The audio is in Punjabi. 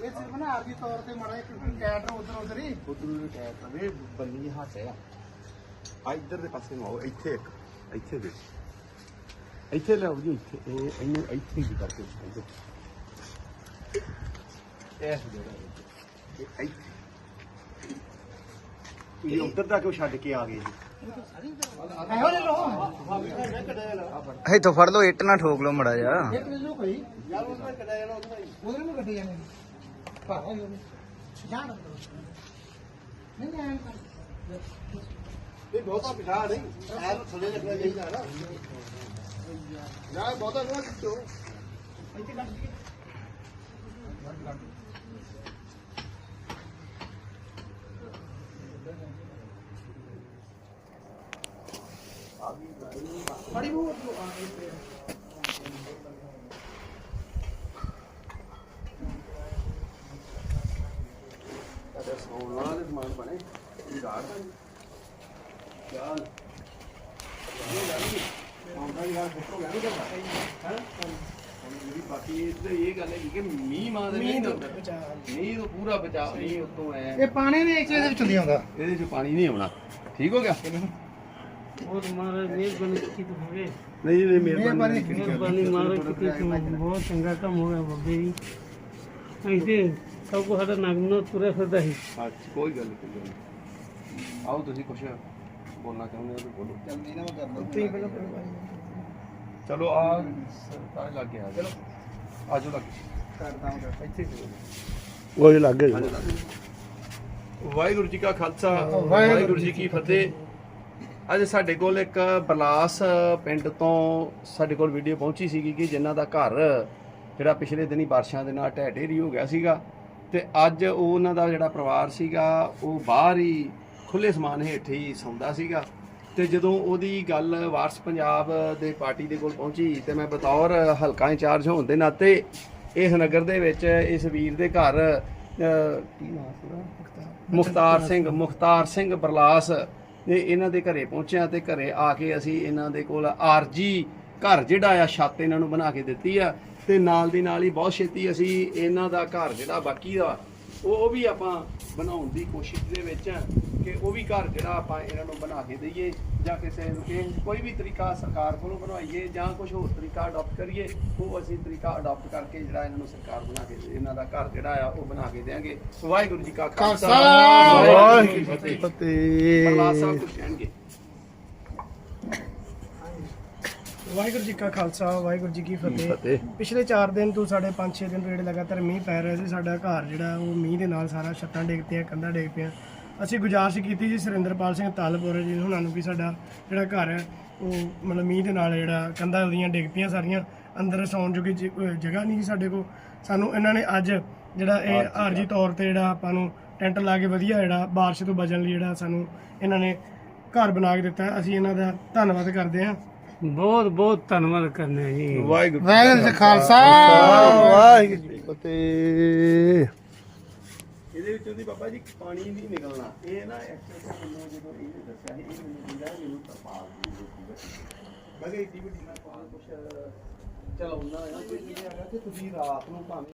ਇਹ ਸਿਰਫ ਨਾ ਆਰਜੀ ਤੌਰ ਤੇ ਮਾੜਾ ਇੱਕ ਕੈਟ ਉਧਰ ਉਧਰ ਹੀ ਉਧਰ ਟੈਕ ਰਵੇ ਬੰਨੀ ਹੱਥ ਆ ਆ ਇੱਧਰ ਦੇ ਪਾਸੇ ਨੂੰ ਆਓ ਇੱਥੇ ਇੱਕ ਇੱਥੇ ਦੇ ਇੱਥੇ ਲਿਆਓ ਜੀ ਇੱਥੇ ਇਹ ਇਹਨੂੰ ਇੱਥੇ ਹੀ ਕਰਕੇ ਇੱਧਰ ਇਹ ਜਿਹੜਾ ਇਹ ਇੱਥੇ ਇਹ ਉੱਧਰ ਦਾ ਕਿਉਂ ਛੱਡ ਕੇ ਆ ਗਏ ਜੀ? ਇਹੋ ਲੈ ਲੋ ਇੱਥੋਂ ਫੜ ਲਓ ਇੱਟ ਨਾ ਠੋਕ ਲਓ ਮੜਾ ਜਾ ਇੱਕ ਲੈ ਲੋ ਕੋਈ। ਯਾਰ ਉਹਨੇ ਕੱਢਿਆ ਜਾਣਾ ਉਹਦੇ ਨੂੰ। ਕੱਢੀ ਜਾਣੇ ਭਾਵਾ ਹੀ ਜਾਣ ਨਹੀਂ ਨਹੀਂ ਐਂ ਕਰ। ਇਹ ਬਹੁਤਾ ਪਿਛਾ ਨਹੀਂ। ਐ ਥੱਲੇ ਲੱਗਣਾ ਚਾਹੀਦਾ ਨਾ। ਨਾ ਬਹੁਤਾ ਨਾ ਕਿੱਥੋਂ ਇੱਥੇ ਕੱਢ ਦਈਏ ਬੜੀ ਬਹੁਤ ਆ ਗਈ ਅਦਰ ਸਮਾਨ ਬਣੇ। ਇਹ ਰਾਤ ਚੱਲ ਇਹ ਗਾੜੀ ਆਉਂਦਾ ਯਾਰ ਫੋਟੋ ਗਿਆ ਨਹੀਂ ਕਰਦਾ ਹੈ ਬਾਕੀ ਇਹ ਇਹ ਗੱਲ ਹੈ ਕਿ ਮੀਂਹ ਮਾਂ ਦੇ ਨਹੀਂ ਹੁੰਦਾ ਮੀਂਹ ਤੋਂ ਪੂਰਾ ਬਚਾ ਮੀਂਹ ਉਤੋਂ ਐ ਇਹ ਪਾਣੀ ਨੇ ਇੱਕ ਇਹਦੇ ਵਿੱਚ ਨਹੀਂ ਆਉਂਦਾ ਇਹਦੇ ਚ ਪਾਣੀ ਨਹੀਂ ਆਉਣਾ ਠੀਕ ਹੋ ਗਿਆ ਬਹੁਤ ਮਹਾਰਾਜ ਮਿਹਰਬਾਨੀ ਕੀਤੀ ਹੋਵੇ ਨਹੀਂ ਨਹੀਂ ਮਿਹਰਬਾਨੀ। ਮਿਹਰਬਾਨੀ ਮਹਾਰਾਜ ਕੀਤੀ ਤੁਹਾਨੂੰ ਬਹੁਤ ਚੰਗਾ ਕੰਮ ਹੋ ਗਿਆ ਬੱਬੇ ਜੀ ਅਸੀਂ ਤੇ ਸਭ ਕੁਛ ਸਾਡਾ ਨਗਨੋ ਤੁਰੇ ਫਿਰਦਾ ਸੀ ਅੱਛਾ ਕੋਈ ਗੱਲ ਨਹੀਂ ਕੋਈ ਗੱਲ ਨਹੀਂ ਆਓ ਤੁਸੀਂ ਕੁਛ ਬੋਲਣਾ ਚਾਹੁੰਦੇ ਹੋ ਤਾਂ ਬੋਲੋ ਜਲਦੀ ਨਾ ਮੈਂ ਕਰਦਾ ਤੁਸੀਂ ਪਹਿਲਾਂ ਚਲੋ ਆ ਸਾਰੇ ਲੱਗ ਗਿਆ ਚਲੋ ਆਜੋ ਲੱਗ ਕਰਦਾ ਮੈਂ ਇੱਥੇ ਉਹ ਲੱਗ ਗਏ ਵਾਹਿਗੁਰੂ ਜੀ ਕਾ ਖਾਲਸਾ ਵਾਹਿਗੁਰੂ ਜੀ ਕੀ ਫਤਿਹ ਅੱਜ ਸਾਡੇ ਕੋਲ ਇੱਕ ਬਰਲਾਸ ਪਿੰਡ ਤੋਂ ਸਾਡੇ ਕੋਲ ਵੀਡੀਓ ਪਹੁੰਚੀ ਸੀਗੀ ਕਿ ਜਿਨ੍ਹਾਂ ਦਾ ਘਰ ਜਿਹੜਾ ਪਿਛਲੇ ਦਿਨੀ ਬਾਰਿਸ਼ਾਂ ਦੇ ਨਾਲ ਢਹਿ ਢੇਰੀ ਹੋ ਗਿਆ ਸੀਗਾ ਤੇ ਅੱਜ ਉਹ ਉਹਨਾਂ ਦਾ ਜਿਹੜਾ ਪਰਿਵਾਰ ਸੀਗਾ, ਉਹ ਬਾਹਰ ਹੀ ਖੁੱਲੇ ਸਮਾਨ ਹੇਠ ਹੀ ਸੌਂਦਾ ਸੀਗਾ। ਤੇ ਜਦੋਂ ਉਹਦੀ ਗੱਲ ਵਾਰਸ ਪੰਜਾਬ ਦੇ ਪਾਰਟੀ ਦੇ ਕੋਲ ਪਹੁੰਚੀ ਤੇ ਮੈਂ ਬਤੌਰ ਹਲਕਾ ਇੰਚਾਰਜ ਹੋਣ ਦੇ ਨਾਤੇ ਇਸ ਨਗਰ ਦੇ ਵਿੱਚ ਇਸ ਵੀਰ ਦੇ ਘਰ ਕੀ ਮੁਖਤਾਰ ਸਿੰਘ ਮੁਖਤਾਰ ਸਿੰਘ ਬਰਲਾਸ ਇਹ ਇਹਨਾਂ ਦੇ ਘਰੇ ਪਹੁੰਚਿਆ ਤੇ ਘਰੇ ਆ ਕੇ ਅਸੀਂ ਇਹਨਾਂ ਦੇ ਕੋਲ ਆਰਜੀ ਘਰ ਜਿਹੜਾ ਆ, ਛੱਤ ਇਹਨਾਂ ਨੂੰ ਬਣਾ ਕੇ ਦਿੱਤੀ ਆ ਤੇ ਨਾਲ ਦੀ ਨਾਲ ਹੀ ਬਹੁਤ ਛੇਤੀ ਅਸੀਂ ਇਹਨਾਂ ਦਾ ਘਰ ਜਿਹੜਾ ਬਾਕੀ ਦਾ, ਉਹ ਉਹ ਵੀ ਆਪਾਂ ਬਣਾਉਣ ਦੀ ਕੋਸ਼ਿਸ਼ ਦੇ ਵਿੱਚ ਆ। ਕਿ ਉਹ ਵੀ ਘਰ ਜਿਹੜਾ ਆਪਾਂ ਇਹਨਾਂ ਨੂੰ ਬਣਾ ਕੇ ਦਈਏ ਜਾਂ ਕਿਸੇ ਨੂੰ ਕਿ ਕੋਈ ਵੀ ਤਰੀਕਾ ਸਰਕਾਰ ਕੋਲੋਂ ਬਣਵਾਈਏ ਜਾਂ ਕੁਝ ਹੋਰ ਤਰੀਕਾ ਅਡਾਪਟ ਕਰੀਏ ਉਹ ਅਸੀਂ ਤਰੀਕਾ ਅਡਾਪਟ ਕਰਕੇ ਜਿਹੜਾ ਇਹਨਾਂ ਨੂੰ ਸਰਕਾਰ ਬਣਾ ਕੇ ਇਹਨਾਂ ਦਾ ਘਰ ਜਿਹੜਾ ਆ ਉਹ ਬਣਾ ਕੇ ਦੇਾਂਗੇ। ਵਾਹਿਗੁਰੂ ਜੀ ਕਾ ਖਾਲਸਾ। ਵਾਹਿਗੁਰੂ ਜੀ ਕੀ ਫਤਿਹ। ਪ੍ਰਹਲਾਦ ਸਾਹਿਬ ਕੁਝ ਕਹਿਣਗੇ ਵਾਹਿਗੁਰੂ ਜੀ ਕਾ ਖਾਲਸਾ ਵਾਹਿਗੁਰੂ ਜੀ ਕੀ ਫਤਿਹ। ਪਿਛਲੇ 4 ਦਿਨ ਤੋਂ ਸਾਡੇ 5-6 ਦਿਨ ਤੋਂ ਜਿਹੜੇ ਲਗਾਤਾਰ ਮੀਂਹ ਪੈ ਰਿਹਾ ਸੀ ਸਾਡਾ ਘਰ ਜਿਹੜਾ ਉਹ ਮੀਂਹ ਦੇ ਨਾਲ ਸਾਰਾ ਛੱਤਾਂ ਡਿੱਗ ਪਈਆਂ ਕੰਧਾਂ ਡਿੱਗ ਪਈਆਂ। ਅਸੀਂ ਗੁਜ਼ਾਰਿਸ਼ ਕੀਤੀ ਜੀ ਸੁਰਿੰਦਰਪਾਲ ਸਿੰਘ ਤਾਲਪੁਰ ਜੀ ਉਹਨਾਂ ਨੂੰ ਕਿ ਸਾਡਾ ਜਿਹੜਾ ਘਰ ਹੈ ਉਹ ਮਤਲਬ ਮੀਂਹ ਦੇ ਨਾਲ ਜਿਹੜਾ ਕੰਧਾਂ ਉਹਦੀਆਂ ਡਿੱਗ ਪਈਆਂ ਸਾਰੀਆਂ ਅੰਦਰ ਸੌਣ ਜੋਗੀ ਜ- ਅਹ ਜਗ੍ਹਾ ਨਹੀਂ ਸੀ ਸਾਡੇ ਕੋਲ। ਸਾਨੂੰ ਇਹਨਾਂ ਨੇ ਅੱਜ ਜਿਹੜਾ ਇਹ ਆਰਜੀ ਤੌਰ ਤੇ ਜਿਹੜਾ ਆਪਾਂ ਨੂੰ ਟੈਂਟ ਲਾ ਕੇ ਵਧੀਆ ਜਿਹੜਾ ਬਾਰਿਸ਼ ਤੋਂ ਬਚਣ ਲਈ ਜਿਹੜਾ ਸਾਨੂੰ ਇਹਨਾਂ ਨੇ ਘਰ ਬਣਾ ਕੇ ਦਿੱਤਾ ਅਸੀਂ ਇਹਨਾਂ ਦਾ ਧੰਨਵਾਦ ਕਰਦੇ ਹਾਂ। ਬਹੁਤ ਬਹੁਤ ਧੰਨਵਾਦ ਕਰਨੇ ਜੀ। ਵਾਹਿਗੁਰੂ ਵਾਹਿਗੁਰੂ ਜੀ ਕਾ ਖਾਲਸਾ। ਵਾਹਿਗੁਰੂ ਜੀ ਕੀ ਫਤਿਹ। ਇਹਦੇ ਵਿੱਚੋਂ ਦੀ ਬਾਬਾ ਜੀ ਪਾਣੀ ਨਹੀਂ ਨਿਕਲਣਾ। ਇਹ ਨਾ ਐਕਚੁਅਲੀ ਮੈਨੂੰ ਜਦੋਂ ਇਹ ਦੱਸਿਆ ਸੀ, ਇਹ ਮੈਨੂੰ ਕਹਿੰਦਾ ਮੈਨੂੰ ਤਰਪਾਲ ਦੀ ਮੈਂ ਕਿਹਾ, ਇੱਡੀ ਵੱਡੀ ਤਰਪਾਲ ਕੁਛ ਚਲਾਉਣਾ ਹੈ ਨਾ ਕੋਈ ਨਹੀਂ ਹੈਗਾ ਕਿ ਤੁਸੀਂ ਰਾਤ ਨੂੰ ਭਾਵੇਂ